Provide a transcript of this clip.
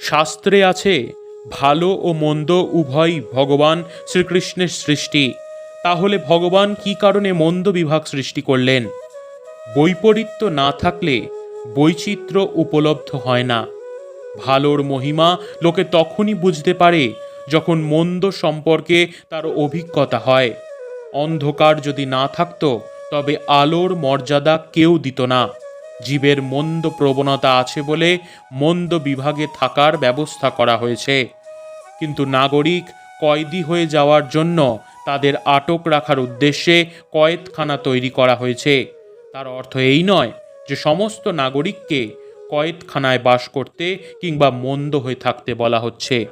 শাস্ত্রে আছে, ভালো ও মন্দ উভয়ই ভগবান শ্রীকৃষ্ণের সৃষ্টি। তাহলে ভগবান কি কারণে মন্দ বিভাগ সৃষ্টি করলেন? বৈপরীত্য না থাকলে বৈচিত্র্য উপলব্ধ হয় না। ভালোর মহিমা লোকে তখনই বুঝতে পারে যখন মন্দ সম্পর্কে তার অভিজ্ঞতা হয়। অন্ধকার যদি না থাকতো, তবে আলোর মর্যাদা কেউ দিত না। জীবের মন্দ প্রবণতা আছে বলে মন্দ বিভাগে থাকার ব্যবস্থা করা হয়েছে। কিন্তু নাগরিক কয়েদি হয়ে যাওয়ার জন্য তাদের আটক রাখার উদ্দেশ্যে কয়েদখানা তৈরি করা হয়েছে। তার অর্থ এই নয় যে সমস্ত নাগরিককে কয়েদখানায় বাস করতে কিংবা মন্দ হয়ে থাকতে বলা হচ্ছে।